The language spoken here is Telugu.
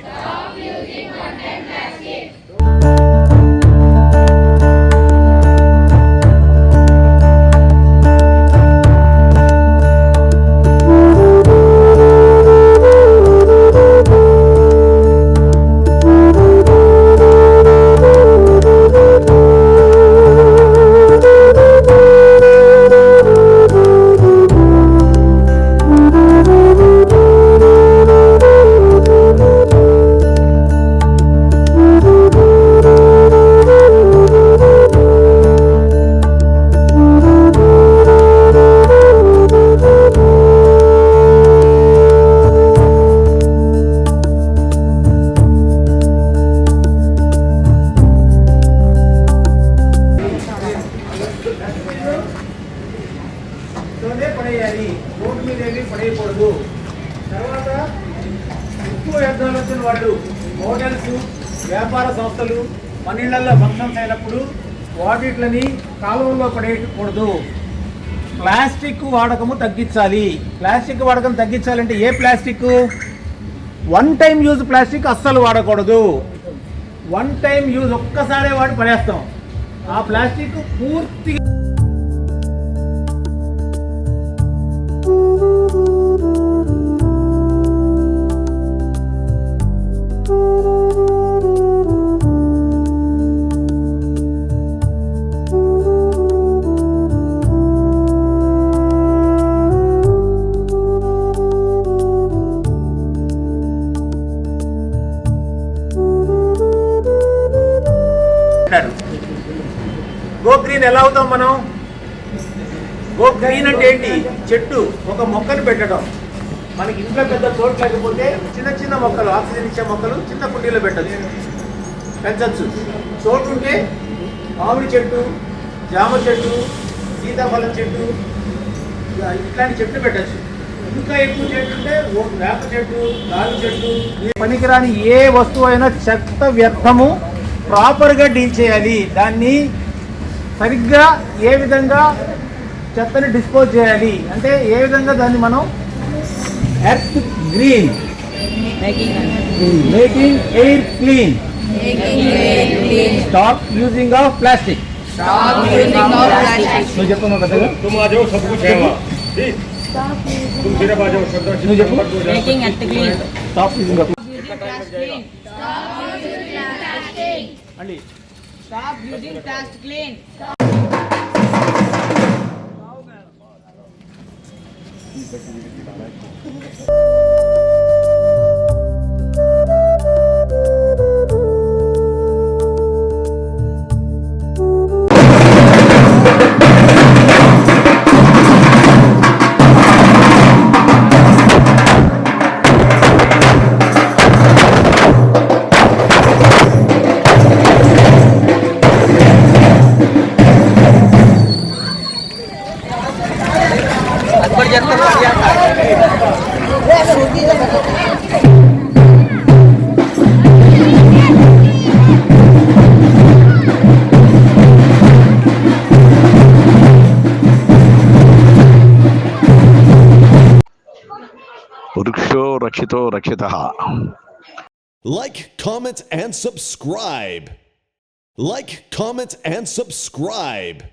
Stop using content తోనే పడేయాలి. రోడ్డు మీద ఏమీ పడేయకూడదు. తర్వాత ఎక్కువ వ్యర్థాలు వచ్చిన వాళ్ళు హోటల్స్ వ్యాపార సంస్థలు మన ఇళ్ళలో ఫంక్షన్స్ అయినప్పుడు వాటిట్లని కాలువల్లో పడేయకూడదు. ప్లాస్టిక్ వాడకము తగ్గించాలి. ప్లాస్టిక్ వాడకం తగ్గించాలంటే ఏ plastic? One time use plastic అస్సలు వాడకూడదు. వన్ టైం యూజ్ ఒక్కసారే వాడి పడేస్తాం. ఆ ప్లాస్టిక్ పూర్తిగా అంటాడు గో గ్రీన్ ఎలా అవుతాం మనం? గో గ్రీన్ అంటే ఏంటి? చెట్టు ఒక మొక్కను పెట్టడం. మనకి ఇంట్లో పెద్ద చోటు లేకపోతే చిన్న చిన్న మొక్కలు ఆక్సిజన్ ఇచ్చే మొక్కలు చిన్న కుండీలో పెట్టచ్చు. పెంచచ్చు. చోటు ఉంటే మామిడి చెట్టు జామ చెట్టు సీతాఫలం చెట్టు ఇలా ఇట్లాంటి చెట్లు పెట్టచ్చు. ఇంకా ఎక్కువ చెట్లు ఉంటే వేప చెట్టు రావి చెట్టు పనికిరాని ఏ వస్తువు అయినా చెత్త వ్యర్థము ప్రాపర్గా డీల్ చేయాలి. దాన్ని సరిగ్గా ఏ విధంగా చెత్తని డిస్పోజ్ చేయాలి. అంటే ఏ విధంగా దాన్ని మనం earth green making air clean stop using of plastic. నువ్వు చెప్పు నువ్వు చెప్పు. Stop using of Stop using plastic. అండి Stop using plastic clean. వృక్షో రక్షితో Rakshita Like, comment, and subscribe. Like, comment, and subscribe.